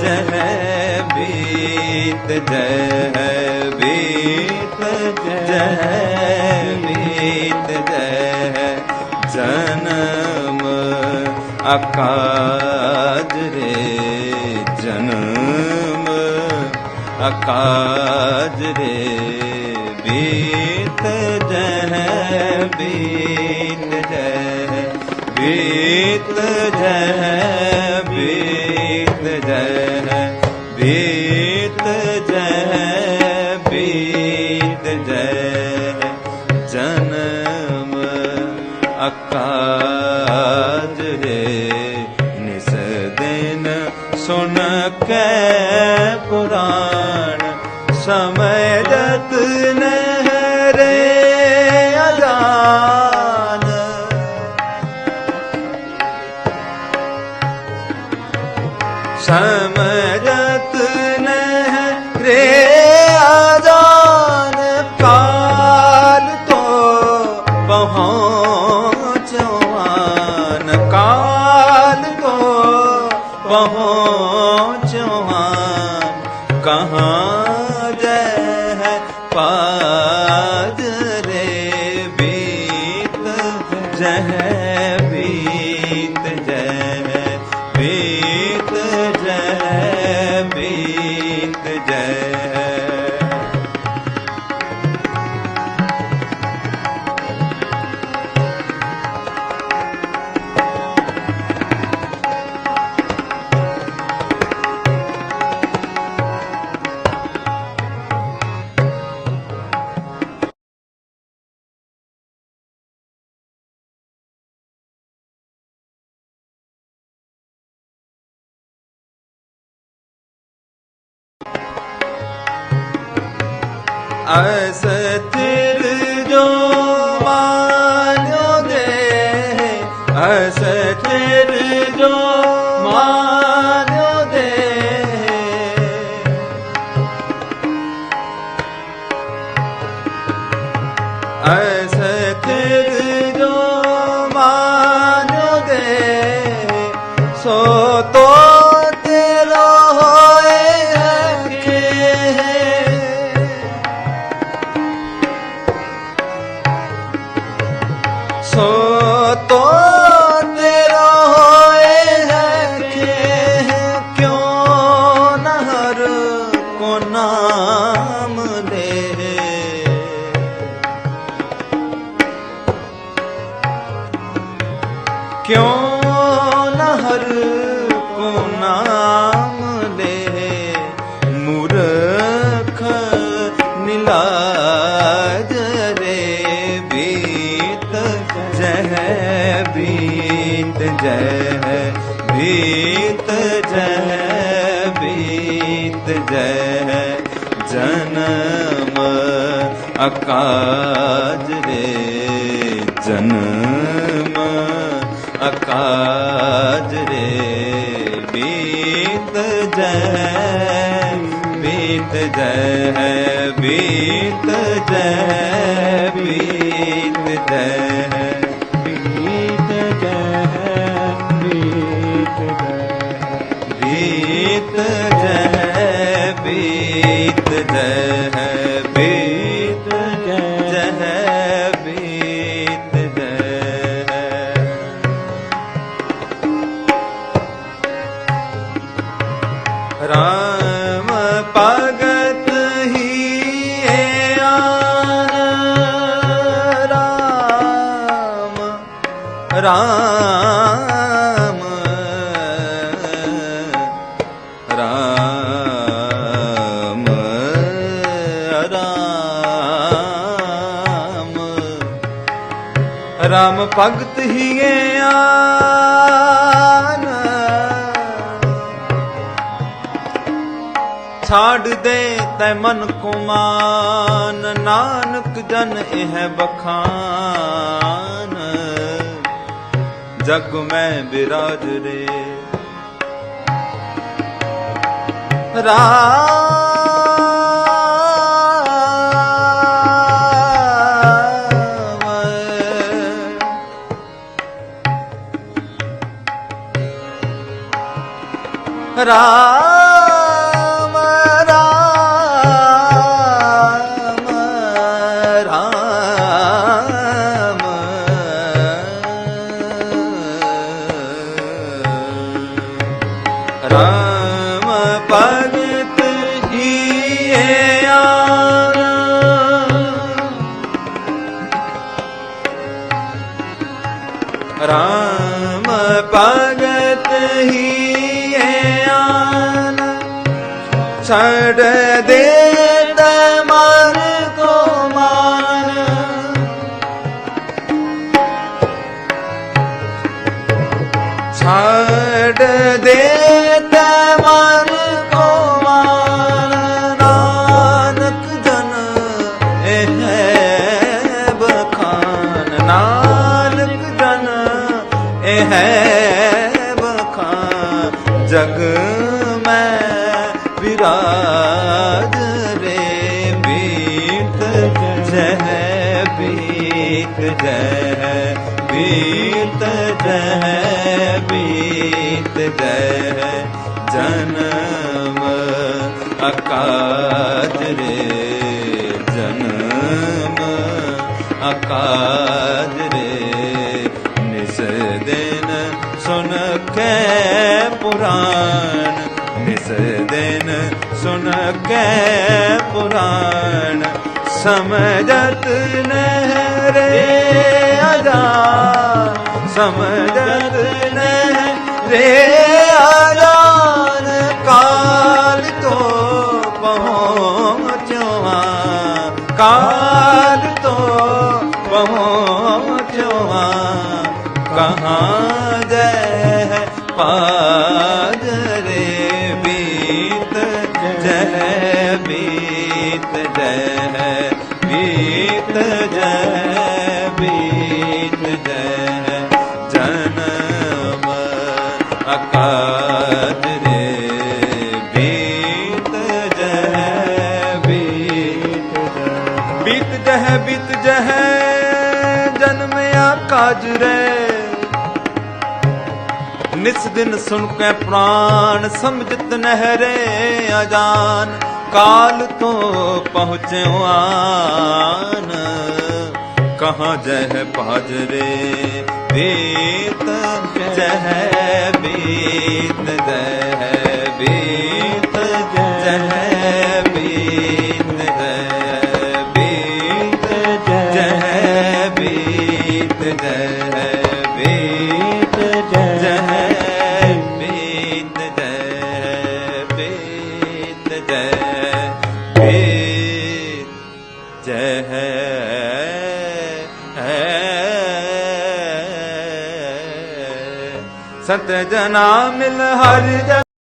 ਜਹ ਬੀਤ ਜਹ ਬੀਤ ਜਹ ਬੀਤ ਜਹ ਜਨਮ ਅਕਾਜ ਰੇ ਜਨਮ ਅਕਾਜ ਰੇ ਬੀਤ ਜਹ ਬੀਤ ਜਹ ਬੀਤ ਜਹ ਬੀਤ ਜਹ ਸੁਨ ਕੇ ਪੁਰਾਣ ਸਮੈ ਜਤ ਨਹਿਰੇ ਅਜਾਨ। ਸਮਝਤ ਨਹ ਕਹਾਂ ਅਸਥਿਰ ਜੋ ਮਾਨੋ ਦੇ ਅਸਥਿਰ ਜੋ ਮਾਨੋ ਦੇ ਨਿਲਾਜ ਰੇ ਬੀਤ ਜਹ ਬੀਤ ਜਹ ਬੀਤ ਜਹ ਬੀਤ ਜਹ ਜਨਮ ਅਕਾਜ ਰੇ ਜਨਮ ਅਕਾਜ ਰੇ ਬੀਤ ਜਹ ਬੀਤ ਜਹ ਬੀਤ ਜੈ ਰਾਮ। ਰਾਮ ਰਾਮ। ਰਾਮ ਭਗਤ ਹੀ ਆਨ ਛਾੜ ਦੇ ਤੈ ਮਨ ਕੁਮਾਨ, ਨਾਨਕ ਜਨ ਇਹ ਬਖਾਨ ਜਗ ਮੈਂ ਬਿਰਾਜ ਰੇ। ਰਾਮ ਰਾਮ ਰਾਮ ਭਗਤ ਹੀ ਆਨ ਛੜ ਦੇ ਤ ਮਨ ਕੋ ਮਾਨ ਛੜ ਦੇ ਤ ਇਹ ਹੈ ਬਖਾਨ ਜਗ ਮੈਂ ਵਿਰਾਜ ਰੇ ਬੀਤ ਜਹ ਬੀਤ ਜਹ ਬੀਤ ਜਹ ਸੁਨ ਕੇ ਪੁਰਾਣ ਇਸ ਦਿਨ ਸੁਨ ਕੇ ਪੁਰਾਣ ਸਮਝਤ ਨਹਿਰੇ ਅਜਾ ਸਮਝਤ ਨਹਿਰੇ ਪਾਜਰੇ ਬੀਤ ਜਹ ਬੀਤ ਜਹ ਬੀਤ ਜਹ ਬੀਤ ਜਹ ਜਨਮ ਅਕਾਜ ਜਹ ਬਿਤ ਜਹ ਜਨਮ ਆਕਾਜ ਰੇ ਨਿਸ ਦਿਨ ਸੁਣ ਕੇ ਪ੍ਰਾਨ, ਸਮਝਤ ਨਹਿਰੇ ਅਜਾਨ, ਕਾਲ ਤੋਂ ਪਹੁੰਚਿਓ ਆਨ। ਕਹਾਂ ਜਹ ਭਾਜਰੇ ਬੀਤ ਜਹ ਬੀਤ ਸਤ ਜਨਾ ਮਿਲ ਹਰ ਜਨ